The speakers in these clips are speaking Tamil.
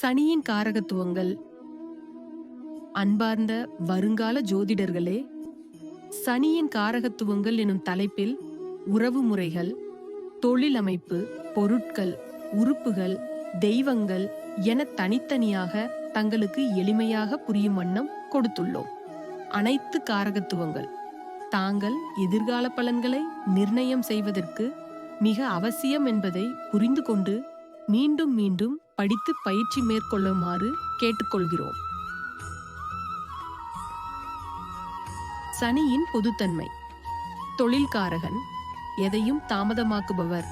சனியின் காரகத்துவங்கள். அன்பார்ந்த வருங்கால ஜோதிடர்களே சனியின் காரகத்துவங்கள் எனும் தலைப்பில் உறவு முறைகள் தொழில் அமைப்பு பொருட்கள் உறுப்புகள் தெய்வங்கள் என தனித்தனியாக தங்களுக்கு எளிமையாக புரியும் வண்ணம் கொடுத்துள்ளோம். அனைத்து காரகத்துவங்கள். தாங்கள் எதிர்கால பலன்களை நிர்ணயம் செய்வதற்கு மிக அவசியம் என்பதை புரிந்து கொண்டு மீண்டும் மீண்டும் படித்து பயிற்சி மேற்கொள்ளுமாறு கேட்டுக்கொள்கிறோம். சனியின் பொதுத்தன்மை. தொழில்காரகன் எதையும் தாமதமாக்குபவர்.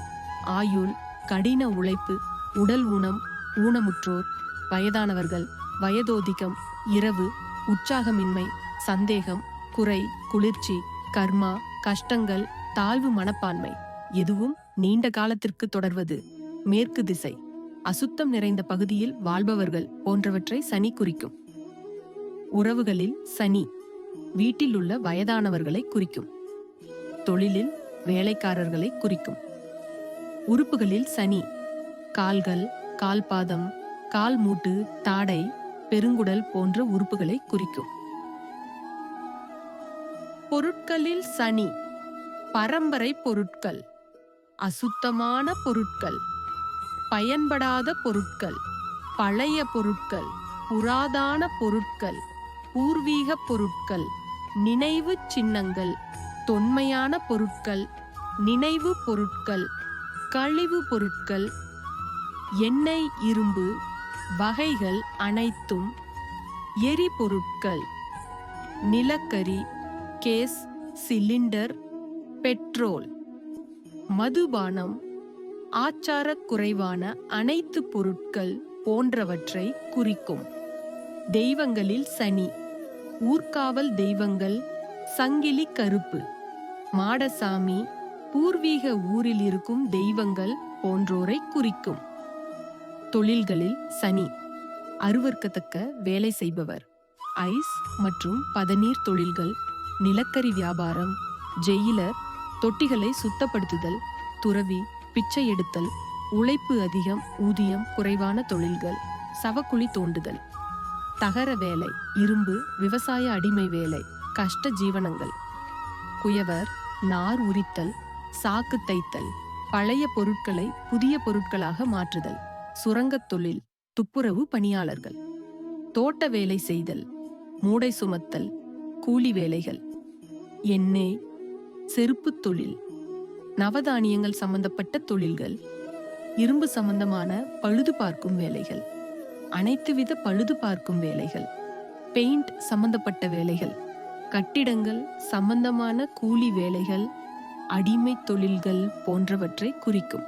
ஆயுள் கடின உழைப்பு உடல் ஊனம் ஊனமுற்றோர் வயதானவர்கள் வயதோதிகம் இரவு உற்சாகமின்மை சந்தேகம் குறை குளிர்ச்சி கர்மா கஷ்டங்கள் தாழ்வு மனப்பான்மை எதுவும் நீண்ட காலத்திற்கு தொடர்வது மேற்கு திசை. அசுத்தம் நிறைந்த பகுதியில் வாழ்பவர்கள் போன்றவற்றை சனி குறிக்கும். உறவுகளில் சனி வீட்டில் உள்ள வயதானவர்களை குறிக்கும். தொழிலில் வேலைக்காரர்களை குறிக்கும். உறுப்புகளில் சனி கால்கள் கால்பாதம் கால் மூட்டு தாடை பெருங்குடல் போன்ற உறுப்புகளை குறிக்கும். பொருட்களில் சனி பரம்பரை பொருட்கள் அசுத்தமான பொருட்கள். பயன்படாத பொருட்கள் பழைய பொருட்கள் புராதான பொருட்கள் பூர்வீக பொருட்கள் நினைவு சின்னங்கள் தொன்மையான பொருட்கள் நினைவு பொருட்கள் கழிவு பொருட்கள் எண்ணெய் இரும்பு வகைகள் அனைத்தும் எரிபொருட்கள் நிலக்கரி கேஸ் சிலிண்டர் பெட்ரோல் மதுபானம் ஆச்சாரக் குறைவான அனைத்து பொருட்கள் போன்றவற்றை குறிக்கும். தெய்வங்களில் சனி ஊர்காவல் தெய்வங்கள் சங்கிலி கருப்பு மாடசாமி பூர்வீக ஊரில் இருக்கும் தெய்வங்கள் போன்றோரை குறிக்கும். தொழில்களில் சனி அருவர்க்கத்தக்க வேலை செய்பவர். ஐஸ் மற்றும் பதநீர் தொழில்கள் நிலக்கரி வியாபாரம் ஜெயிலர் தொட்டிகளை சுத்தப்படுத்துதல் துறவி பிச்சை எடுத்தல் உழைப்பு அதிகம் ஊதியம் குறைவான தொழில்கள் சவக்குழி தோண்டுதல். தகர வேலை இரும்பு விவசாய அடிமை வேலை கஷ்ட ஜீவனங்கள். குயவர் நார் உரித்தல் சாக்கு தைத்தல் பழைய பொருட்களை புதிய பொருட்களாக மாற்றுதல் சுரங்கத் தொழில் துப்புரவு பணியாளர்கள். தோட்ட வேலை செய்தல் மூடை சுமத்தல் கூலி வேலைகள். எண்ணெய் செருப்புத் தொழில். நவதானியங்கள் சம்பந்தப்பட்ட தொழில்கள் இரும்பு சம்பந்தமான பழுது பார்க்கும் வேலைகள் அனைத்து வித பழுது பார்க்கும் வேலைகள் பெயிண்ட் சம்பந்தப்பட்ட வேலைகள் கட்டிடங்கள் சம்பந்தமான கூலி வேலைகள் அடிமை தொழில்கள் போன்றவற்றை குறிக்கும்.